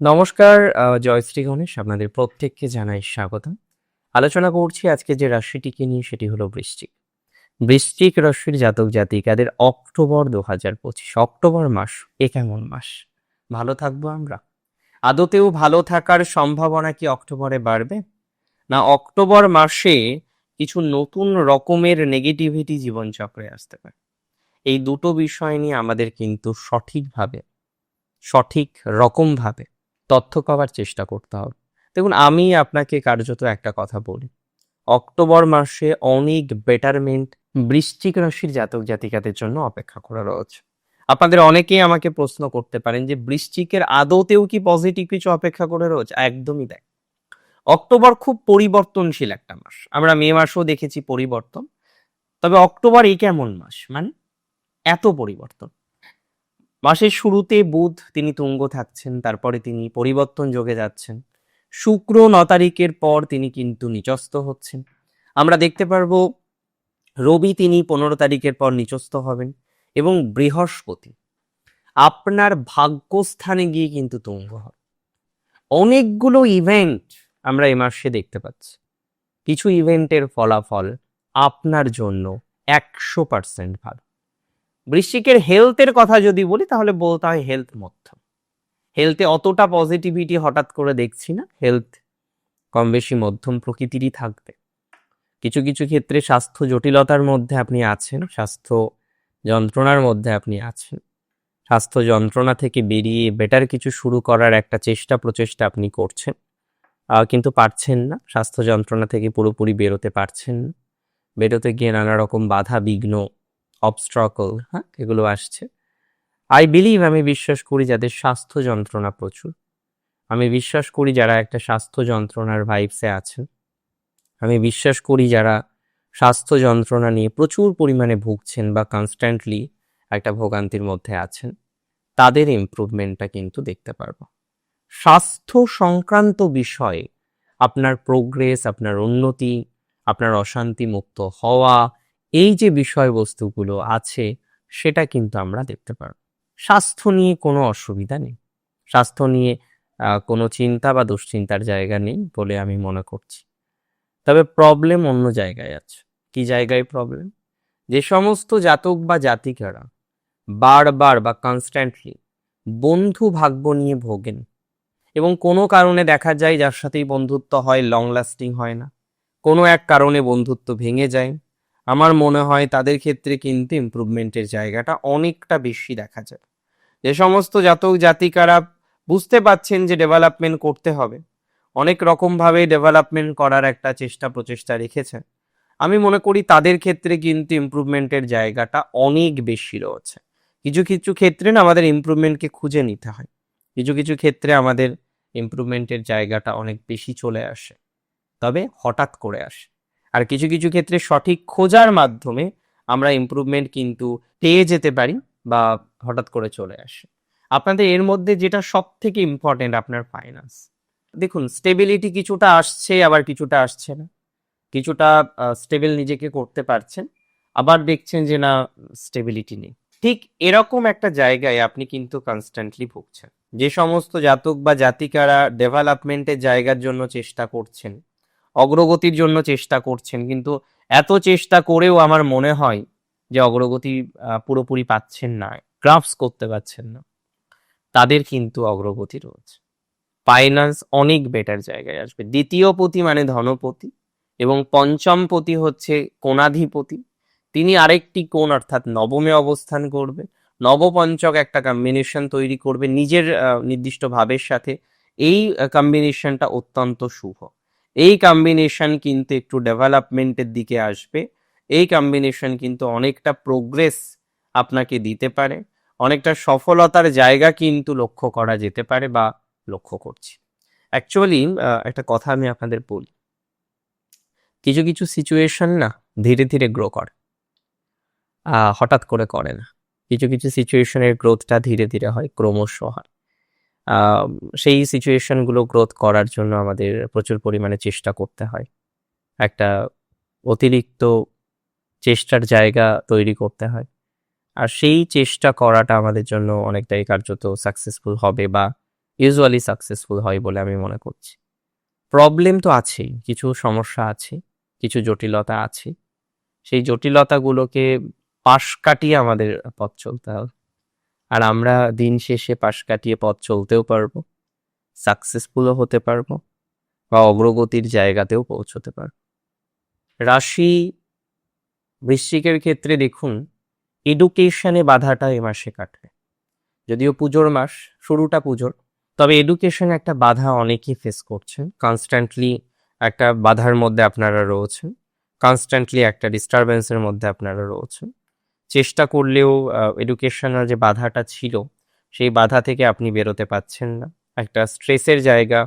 নমস্কার জয়শ্রী গণেশ, আপনাদের প্রত্যেককে জানাই স্বাগতম। আলোচনা করছি আজকে যে রাশিটিকে নিয়ে, সেটি হলো বৃশ্চিক। বৃশ্চিক রাশির জাতক জাতিকাদের অক্টোবর দু হাজার পঁচিশ, অক্টোবর মাস এ কেমন মাস? ভালো থাকব আমরা? আদতেও ভালো থাকার সম্ভাবনা কি অক্টোবরে বাড়বে? না, অক্টোবর মাসে কিছু নতুন রকমের নেগেটিভিটি জীবনচক্রে আসতে পারে। এই দুটো বিষয় নিয়ে আমাদের কিন্তু সঠিকভাবে, সঠিক রকমভাবে তথ্য পাওয়ার চেষ্টা করতে হবে। দেখুন, আমি আপনাকে কার্যত একটা কথা বলি। অক্টোবর মাসে অনেক বেটারমেন্ট বৃশ্চিক রাশির জাতক জাতিকাদের জন্য অপেক্ষা করা রয়েছে। আপনাদের অনেকেই আমাকে প্রশ্ন করতে পারেন যে, বৃশ্চিকের আদতেও কি পজিটিভ কিছু অপেক্ষা করে রয়েছে? একদমই দেখ অক্টোবর খুব পরিবর্তনশীল একটা মাস। আমরা মে মাসেও দেখেছি পরিবর্তন। তবে অক্টোবর এই কেমন মাস? মানে এত পরিবর্তন। মাসের শুরুতে বুধ তিনি তুঙ্গ থাকছেন, তারপরে তিনি পরিবর্তন যোগে যাচ্ছেন। শুক্র ন তারিখের পর তিনি কিন্তু নিচস্থ হচ্ছেন। আমরা দেখতে পারব, রবি তিনি পনেরো তারিখের পর নিচস্থ হবেন এবং বৃহস্পতি আপনার ভাগ্যস্থানে গিয়ে কিন্তু তুঙ্গ হবে অনেকগুলো ইভেন্ট আমরা এ মাসে দেখতে পাচ্ছি। কিছু ইভেন্টের ফলাফল আপনার জন্য একশো পার্সেন্ট ভালো। বৃশ্চিকের হেলথের কথা যদি বলি, তাহলে বলতে হয় হেলথ মধ্যম। হেলথে অতটা পজিটিভিটি হঠাৎ করে দেখছি না। হেলথ কম বেশি মধ্যম প্রকৃতিরই থাকবে। কিছু কিছু ক্ষেত্রে স্বাস্থ্য জটিলতার মধ্যে আপনি আছেন, স্বাস্থ্য যন্ত্রণার মধ্যে আপনি আছেন। স্বাস্থ্য যন্ত্রণা থেকে বেরিয়ে বেটার কিছু শুরু করার একটা চেষ্টা, প্রচেষ্টা আপনি করছেন। কিন্তু পারছেন না। স্বাস্থ্য যন্ত্রণা থেকে পুরোপুরি বেরোতে পারছেন না। বেরোতে গিয়ে নানা রকম বাধা, বিঘ্ন অবস্ট্রাকল হ্যাঁ এগুলো আসছে। আই বিলিভ আমি বিশ্বাস করি যাদের স্বাস্থ্য যন্ত্রণা প্রচুর। আমি বিশ্বাস করি যারা একটা স্বাস্থ্য যন্ত্রণার ভাইবসে আছেন। আমি বিশ্বাস করি যারা স্বাস্থ্য যন্ত্রণা নিয়ে প্রচুর পরিমাণে ভুগছেন বা কনস্ট্যান্টলি একটা ভোগান্তির মধ্যে আছেন, তাদের ইমপ্রুভমেন্টটা কিন্তু দেখতে পারব। স্বাস্থ্য সংক্রান্ত বিষয়ে আপনার প্রোগ্রেস আপনার উন্নতি, আপনার অশান্তি মুক্ত হওয়া এই যে বিষয়বস্তুগুলো আছে, সেটা কিন্তু আমরা দেখতে পারব। স্বাস্থ্য নিয়ে কোনো অসুবিধা নেই। স্বাস্থ্য নিয়ে কোনো চিন্তা বা দুশ্চিন্তার জায়গা নেই বলে আমি মনে করছি। তবে প্রবলেম অন্য জায়গায় আছে। কি জায়গায় প্রবলেম যে সমস্ত জাতক বা জাতিকারা বারবার বা কনস্ট্যান্টলি বন্ধু ভাগ্য নিয়ে ভোগেন এবং কোনো কারণে দেখা যায় যার সাথেই বন্ধুত্ব হয় লং লাস্টিং হয় না। কোনো এক কারণে বন্ধুত্ব ভেঙে যায়। আমার মনে হয় তাদের ক্ষেত্রে কিন্তু ইমপ্রুভমেন্টের জায়গাটা অনেকটা বেশি দেখা যায়। যে সমস্ত জাতক জাতিকারা বুঝতে পাচ্ছেন যে ডেভেলপমেন্ট করতে হবে। অনেক রকমভাবে ডেভেলপমেন্ট করার একটা চেষ্টা প্রচেষ্টা রেখেছে আমি মনে করি তাদের ক্ষেত্রে কিন্তু ইমপ্রুভমেন্টের জায়গাটা অনেক বেশি রয়েছে। কিছু কিছু ক্ষেত্রে না আমাদের ইমপ্রুভমেন্টকে খুঁজে নিতে হয়। কিছু কিছু ক্ষেত্রে আমাদের ইমপ্রুভমেন্টের জায়গাটা অনেক বেশি চলে আসে। তবে হঠাৎ করে আসে। আর কিছু কিছু ক্ষেত্রে সঠিক খোঁজার মাধ্যমে আমরা ইমপ্রুভমেন্ট কিন্তু পেয়ে যেতে পারি বা হঠাৎ করে চলে আসে। আপনাদের এর মধ্যে যেটা সব থেকে ইম্পর্টেন্ট আপনার ফাইন্যান্স দেখুন স্টেবিলিটি কিছুটা আসছে, আবার কিছুটা আসছে না। কিছুটা স্টেবল নিজেকে করতে পারছেন, আবার দেখছেন যে না স্টেবিলিটি নেই। ঠিক এরকম একটা জায়গায় আপনি কিন্তু কনস্ট্যান্টলি ভুগছেন। যে সমস্ত জাতক বা জাতিকারা ডেভেলপমেন্টের জায়গার জন্য চেষ্টা করছেন অগ্রগতির জন্য চেষ্টা করছেন। কিন্তু এত চেষ্টা করেও আমার মনে হয় যে অগ্রগতি পুরোপুরি পাচ্ছেন না, গ্রাফস করতে পারছেন না। তাদের কিন্তু অগ্রগতি রয়েছে। ফাইন্যান্স অনেক বেটার জায়গায় আসবে। দ্বিতীয় পতি মানে ধনপতি এবং পঞ্চম পতি হচ্ছে কোণাধিপতি। তিনি আরেকটি কোণ অর্থাৎ নবমে অবস্থান করবে। নবপঞ্চক একটা কম্বিনেশন তৈরি করবে নিজের নির্দিষ্ট ভাবের সাথে। এই কম্বিনেশনটা অত্যন্ত শুভ। এই কম্বিনেশন কিন্তু একটু ডেভেলপমেন্টের দিকে আসবে। এই কম্বিনেশন কিন্তু অনেকটা প্রোগ্রেস আপনাকে দিতে পারে। অনেকটা সফলতার জায়গা কিন্তু লক্ষ্য করা যেতে পারে বা লক্ষ্য করছি। অ্যাকচুয়ালি একটা কথা আমি আপনাদের বলি। কিছু কিছু সিচুয়েশন না ধীরে ধীরে গ্রো করে। হঠাৎ করে করে না। কিছু কিছু সিচুয়েশনের গ্রোথটা ধীরে ধীরে হয়, ক্রমশ হয়। সেই সিচুয়েশনগুলো গ্রোথ করার জন্য আমাদের প্রচুর পরিমাণে চেষ্টা করতে হয়। একটা অতিরিক্ত চেষ্টার জায়গা তৈরি করতে হয়। আর সেই চেষ্টা করাটা আমাদের জন্য অনেকটাই কার্যত সাকসেসফুল হবে বা ইউজুয়ালি সাকসেসফুল হয় বলে আমি মনে করছি। প্রবলেম তো আছেই, কিছু সমস্যা আছে, কিছু জটিলতা আছে। সেই জটিলতাগুলোকে পাশ কাটিয়ে আমাদের পথ চলতে হবে। আর আমরা দিন শেষে পাশ কাটিয়ে পথ চলতেও পারব সাকসেসফুলও হতে পারব বা অগ্রগতির জায়গাতেও পৌঁছতে পারব। রাশি বৃশ্চিকের ক্ষেত্রে দেখুন এডুকেশনে বাধাটা এ মাসে কাটবে। যদিও পুজোর মাস, শুরুটা পুজোর, তবে এডুকেশনে একটা বাধা অনেকেই ফেস করছেন। কনস্ট্যান্টলি একটা বাধার মধ্যে আপনারা রয়েছেন কনস্ট্যান্টলি একটা ডিস্টারবেন্সের মধ্যে আপনারা রয়েছেন। চেষ্টা করলেও এডুকেশনাল যে বাধাটা ছিল, সেই বাধা থেকে আপনি বেরোতে পাচ্ছেন না। একটা স্ট্রেসের জায়গা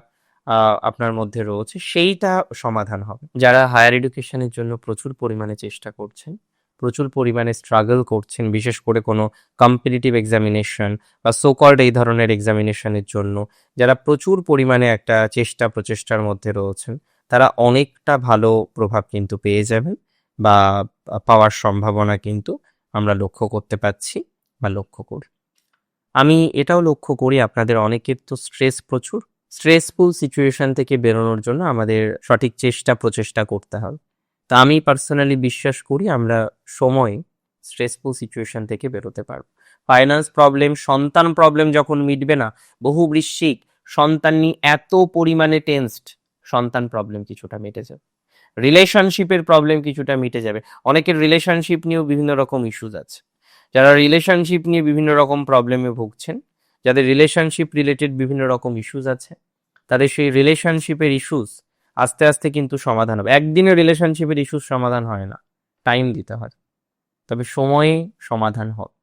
আপনার মধ্যে রয়েছে, সেইটা সমাধান হবে। যারা হায়ার এডুকেশনের জন্য প্রচুর পরিমাণে চেষ্টা করছেন, প্রচুর পরিমাণে স্ট্রাগল করছেন, বিশেষ করে কোনো কম্পিটিটিভ এক্সামিনেশন বা সোকল্ড এই ধরনের এক্সামিনেশনের জন্য, যারা প্রচুর পরিমাণে একটা চেষ্টা প্রচেষ্টার মধ্যে রয়েছেন, তারা অনেকটা ভালো প্রভাব কিন্তু পেয়ে যাবেন বা পাওয়ার সম্ভাবনা কিন্তু আমরা লক্ষ্য করতে পারছি বা লক্ষ্য করি। আমি এটাও লক্ষ্য করি আপনাদের অনেকের তো স্ট্রেস প্রচুর। স্ট্রেসফুল সিচুয়েশন থেকে বেরোনোর জন্য আমাদের সঠিক চেষ্টা, প্রচেষ্টা করতে হবে। তা আমি পার্সোনালি বিশ্বাস করি আমরা সময়ে স্ট্রেসফুল সিচুয়েশন থেকে বেরোতে পারব। ফাইন্যান্স প্রবলেম সন্তান প্রবলেম যখন মিটবে না বহু বৃশ্চিক সন্তান নিয়ে এত পরিমাণে টেনসড সন্তান প্রবলেম কিছুটা মিটে যাবে। রিলেশনশিপের প্রবলেম কিছুটা মিটে যাবে। অনেকের রিলেশনশিপ নিয়েও বিভিন্ন রকম ইস্যুজ আছে। যারা রিলেশনশিপ নিয়ে বিভিন্ন রকম প্রবলেমে ভুগছেন, যাদের রিলেশনশিপ রিলেটেড বিভিন্ন রকম ইস্যুজ আছে, তাদের সেই রিলেশনশিপের ইস্যুস আস্তে আস্তে কিন্তু সমাধান হবে। একদিনে রিলেশনশিপের ইস্যুস সমাধান হয় না টাইম দিতে হয়। তবে সময়ে সমাধান হবে।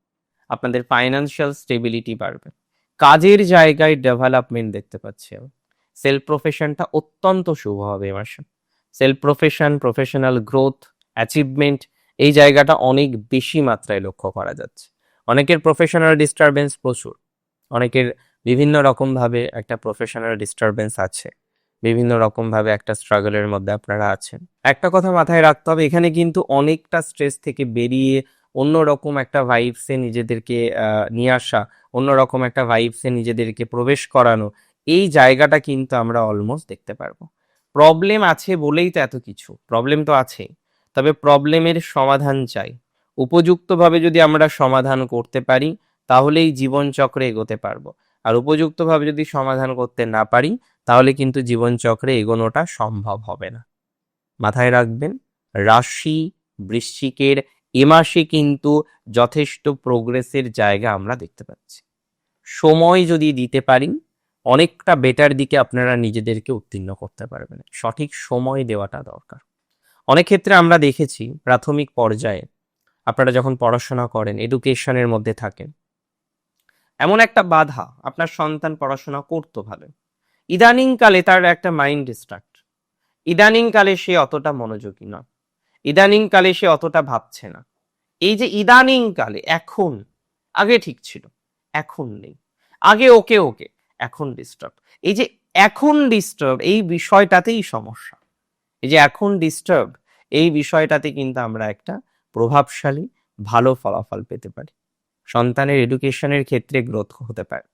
আপনাদের ফাইন্যান্সিয়াল স্টেবিলিটি বাড়বে। কাজের জায়গায় ডেভেলপমেন্ট দেখতে পাচ্ছি আমি। সেলফ প্রফেশনটা অত্যন্ত শুভ হবে এ মাসে। Self profession, professional growth, achievement, এই জায়গাটা অনেক বেশি মাত্রায় লক্ষ্য করা যাচ্ছে। অনেকের প্রফেশনাল ডিস্টারবেন্স প্রচুর। অনেকের বিভিন্ন রকমভাবে একটা প্রফেশনাল ডিস্টারবেন্স আছে। বিভিন্ন রকমভাবে একটা স্ট্রাগলের মধ্যে আপনারা আছেন। একটা কথা মাথায় রাখতে হবে, এখানে কিন্তু অনেকটা স্ট্রেস থেকে বেরিয়ে অন্যরকম একটা ভাইবসে নিজেদেরকে নিয়ে আসা, অন্যরকম একটা ভাইবসে নিজেদেরকে প্রবেশ করানো, এই জায়গাটা কিন্তু আমরা অলমোস্ট দেখতে পারব। প্রবলেম আছে বলেই তো এত কিছু। প্রবলেম তো আছেই তবে প্রবলেমের সমাধান চাই। উপযুক্তভাবে যদি আমরা সমাধান করতে পারি, তাহলেই জীবনচক্রে এগোতে পারব। আর উপযুক্তভাবে যদি সমাধান করতে না পারি, তাহলে কিন্তু জীবনচক্রে এগোনোটা সম্ভব হবে না। মাথায় রাখবেন, রাশি বৃশ্চিকের এ মাসে কিন্তু যথেষ্ট প্রোগ্রেসের জায়গা আমরা দেখতে পাচ্ছি। সময় যদি দিতে পারি অনেকটা বেটার দিকে আপনারা নিজেদেরকে উত্তীর্ণ করতে পারবেন। সঠিক সময় দেওয়াটা দরকার। অনেক ক্ষেত্রে আমরা দেখেছি প্রাথমিক পর্যায়ে আপনারা যখন পড়াশোনা করেন এডুকেশনের মধ্যে থাকেন, এমন একটা বাধা আপনার সন্তান পড়াশোনা করতো ভালো। ইদানিংকালে তার একটা মাইন্ড ডিস্ট্রাক্ট ইদানিংকালে সে অতটা মনোযোগী নয়। ইদানিংকালে সে অতটা ভাবছে না। এই যে ইদানিংকালে, এখন, আগে ঠিক ছিল, এখন নেই। আগে ওকে ওকে। এখন ডিস্টার্ব এই যে এখন ডিস্টার্ব এই বিষয়টাতেই সমস্যা। এই যে এখন ডিস্টার্ব এই বিষয়টাতে কিন্তু আমরা একটা প্রভাবশালী, ভালো ফলাফল পেতে পারি। সন্তানের এডুকেশনের ক্ষেত্রে গ্রোথ হতে পারে।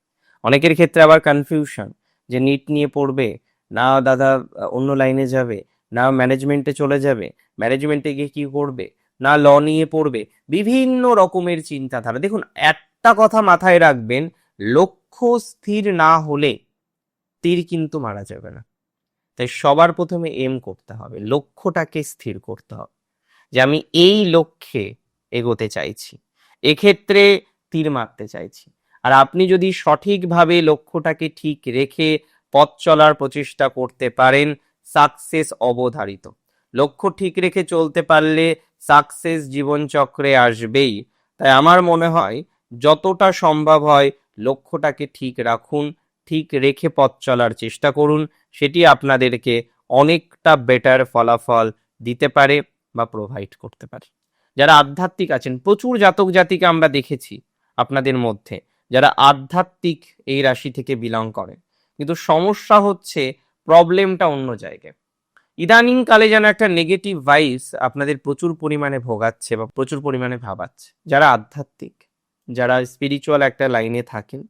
অনেকের ক্ষেত্রে আবার কনফিউশন যে নিট নিয়ে পড়বে, না দাদা অন্য লাইনে যাবে, না ম্যানেজমেন্টে চলে যাবে ম্যানেজমেন্টে গিয়ে কি করবে, না ল নিয়ে পড়বে, বিভিন্ন রকমের চিন্তাধারা। দেখুন, একটা কথা মাথায় রাখবেন লক্ষ্য স্থির না হলে তীর কিন্তু মারা যাবে না। তাই সবার প্রথমে এম করতে হবে, লক্ষ্যটাকে স্থির করতে হবে যে আমি এই লক্ষ্যে এগোতে চাইছি, এক্ষেত্রে তীর মারতে চাইছি। আর আপনি যদি সঠিকভাবে লক্ষ্যটাকে ঠিক রেখে পথ চলার প্রচেষ্টা করতে পারেন, সাকসেস অবধারিত। লক্ষ্য ঠিক রেখে চলতে পারলে সাকসেস জীবনচক্রে আসবেই। তাই আমার মনে হয় যতটা সম্ভব হয় লক্ষ্যটাকে ঠিক রাখুন, ঠিক রেখে পথ চলার চেষ্টা করুন, সেটি আপনাদেরকে অনেকটা বেটার ফলাফল দিতে পারে বা প্রোভাইড করতে পারে। যারা আধ্যাত্মিক আছেন, প্রচুর জাতক জাতিকে আমরা দেখেছি আপনাদের মধ্যে, যারা আধ্যাত্মিক এই রাশি থেকে বিলং করেন কিন্তু সমস্যা হচ্ছে প্রবলেমটা অন্য জায়গায়। ইদানিং কালে যেন একটা নেগেটিভ ভাইস আপনাদের প্রচুর পরিমাণে ভোগাচ্ছে বা প্রচুর পরিমাণে ভাবাচ্ছে। যারা আধ্যাত্মিক যারা স্পিরিচুয়াল একটা লাইনে থাকেন,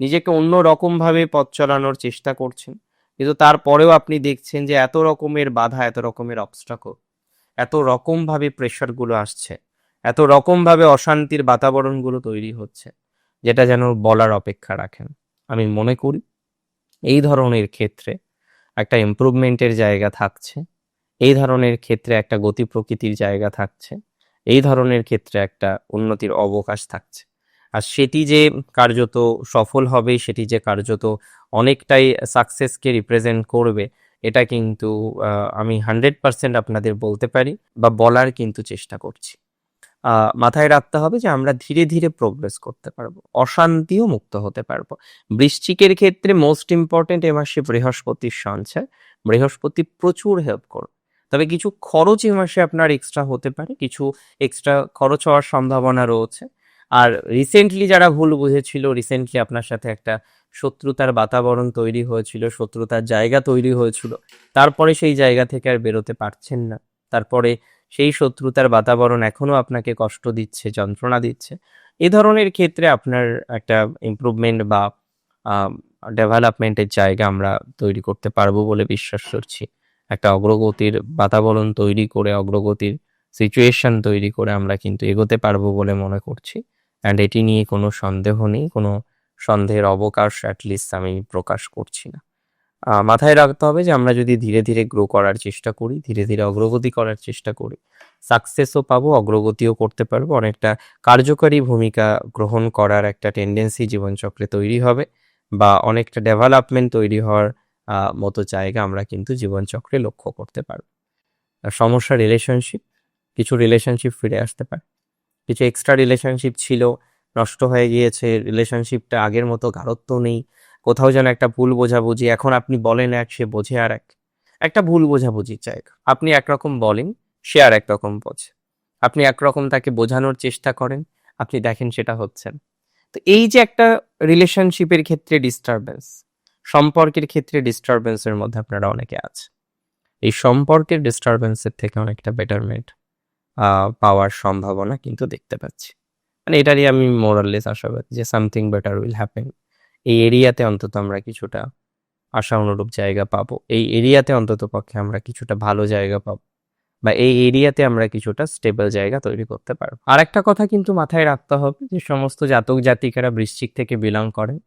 নিজেকে অন্য রকমভাবে পথ চালানোর চেষ্টা করছেন, কিন্তু তারপরেও আপনি দেখছেন যে এত রকমের বাধা, এত রকমের অবস্ট্রাকল এত রকমভাবে প্রেশারগুলো আসছে, এত রকমভাবে অশান্তির বাতাবরণগুলো তৈরি হচ্ছে, যেটা যেন বলার অপেক্ষা রাখেন। আমি মনে করি এই ধরনের ক্ষেত্রে একটা ইমপ্রুভমেন্টের জায়গা থাকছে, এই ধরনের ক্ষেত্রে একটা গতি প্রকৃতির জায়গা থাকছে, এই ধরনের ক্ষেত্রে একটা উন্নতির অবকাশ থাকছে। আর সেটি যে কার্যত সফল হবে, সেটি যে কার্যত অনেকটাই সাকসেসকে রিপ্রেজেন্ট করবে, এটা কিন্তু আমি হান্ড্রেড পার্সেন্ট আপনাদের বলতে পারি বা বলার কিন্তু চেষ্টা করছি। মাথায় রাখতে হবে যে আমরা ধীরে ধীরে প্রোগ্রেস করতে পারব, অশান্তিও মুক্ত হতে পারব। বৃশ্চিকের ক্ষেত্রে মোস্ট ইম্পর্টেন্ট এ মাসে বৃহস্পতির সঞ্চয়, বৃহস্পতি প্রচুর হেল্প করবে। তবে কিছু খরচ এ মাসে আপনার এক্সট্রা হতে পারে, কিছু এক্সট্রা খরচ হওয়ার সম্ভাবনা রয়েছে। আর রিসেন্টলি যারা ভুল বুঝেছিল রিসেন্টলি আপনার সাথে একটা শত্রুতার বাতাবরণ তৈরি হয়েছিল, শত্রুতার জায়গা তৈরি হয়েছিল, তারপরে সেই জায়গা থেকে আর বেরোতে পারছেন না। তারপরে সেই শত্রুতার বাতাবরণ এখনও আপনাকে কষ্ট দিচ্ছে, যন্ত্রণা দিচ্ছে। এ ধরনের ক্ষেত্রে আপনার একটা ইমপ্রুভমেন্ট বা ডেভেলপমেন্টের জায়গা আমরা তৈরি করতে পারব বলে বিশ্বাস করছি। একটা অগ্রগতির বাতাবরণ তৈরি করে, অগ্রগতির সিচুয়েশন তৈরি করে আমরা কিন্তু এগোতে পারব বলে মনে করছি। অ্যান্ড এটি নিয়ে কোনো সন্দেহ নেই, কোনো সন্দেহের অবকাশ অ্যাটলিস্ট আমি প্রকাশ করছি না। মাথায় রাখতে হবে যে আমরা যদি ধীরে ধীরে গ্রো করার চেষ্টা করি, ধীরে ধীরে অগ্রগতি করার চেষ্টা করি সাকসেসও পাবো, অগ্রগতিও করতে পারব, অনেকটা কার্যকরী ভূমিকা গ্রহণ করার একটা টেন্ডেন্সি জীবনচক্রে তৈরি হবে বা অনেকটা ডেভেলপমেন্ট তৈরি হওয়ার মতো জায়গা আমরা কিন্তু জীবনচক্রে লক্ষ্য করতে পারব। সমস্যা রিলেশনশিপ কিছু রিলেশনশিপ ফিরে আসতে পারে। কিছু এক্সট্রা রিলেশনশিপ ছিল, নষ্ট হয়ে গিয়েছে রিলেশনশিপটা আগের মতো গাঢ়ত্ব নেই। কোথাও যেন একটা ভুল বোঝাবুঝি, এখন আপনি বলেন এক, সে বোঝে আর এক। একটা ভুল বোঝাবুঝির জায়গা আপনি একরকম বলেন, সে আর একরকম বোঝে। আপনি একরকম তাকে বোঝানোর চেষ্টা করেন, আপনি দেখেন সেটা হচ্ছেন তো এই যে একটা রিলেশনশিপের ক্ষেত্রে ডিস্টারবেন্স সম্পর্কের ক্ষেত্রে ডিস্টারবেন্সের মধ্যে আপনারা অনেকে আছে এই সম্পর্কের ডিস্টারবেন্সের থেকে অনেকটা বেটারমেন্ট পাওয়ার সম্ভাবনা কিন্তু দেখতে পাচ্ছি। মানে এটারই আমি মোরাললেস আশাবাদী যে সামথিং বেটার উইল হ্যাপেন এই এরিয়াতে অন্তত আমরা কিছুটা আশা অনুরূপ জায়গা পাবো। এই এরিয়াতে অন্তত পক্ষে আমরা কিছুটা ভালো জায়গা পাবো। বা এই এরিয়াতে আমরা কিছুটা স্টেবল জায়গা তৈরি করতে পারব। আর একটা কথা কিন্তু মাথায় রাখতে হবে যে সমস্ত জাতক জাতিকারা বৃশ্চিক থেকে বিলং করেন।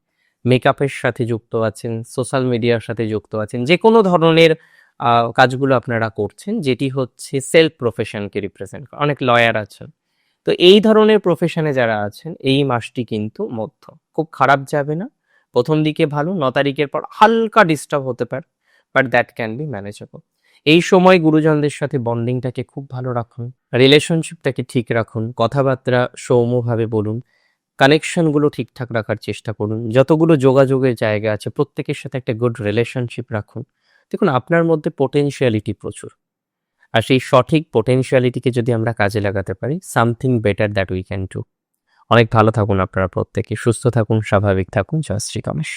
মেকআপের সাথে যুক্ত আছেন সোশ্যাল মিডিয়ার সাথে যুক্ত আছেন যে কোনো ধরনের কাজগুলো আপনারা করছেন, যেটি হচ্ছে সেলফ প্রফেশনকে রিপ্রেজেন্ট করে। অনেক লয়ার আছেন। তো এই ধরনের প্রফেশনে যারা আছেন, এই মাসটি কিন্তু মধ্য। খুব খারাপ যাবে না। প্রথম দিকে ভালো, ন তারিখের পর হালকা ডিস্টার্ব হতে পারে but that can be manageable এই সময় গুরুজনদের সাথে বন্ডিংটাকে খুব ভালো রাখুন রিলেশনশিপটাকে ঠিক রাখুন, কথাবার্তা সৌম্যভাবে বলুন কানেকশনগুলো ঠিকঠাক রাখার চেষ্টা করুন। যতগুলো যোগাযোগের জায়গা আছে, প্রত্যেকের সাথে একটা গুড রিলেশনশিপ রাখুন। দেখুন, আপনার মধ্যে পোটেনশিয়ালিটি প্রচুর। আর সেই সঠিক পোটেনশিয়ালিটিকে যদি আমরা কাজে লাগাতে পারি something better that we can do অনেক ভালো থাকুন আপনারা প্রত্যেকে। সুস্থ থাকুন, স্বাভাবিক থাকুন। জয় শ্রী গণেশ।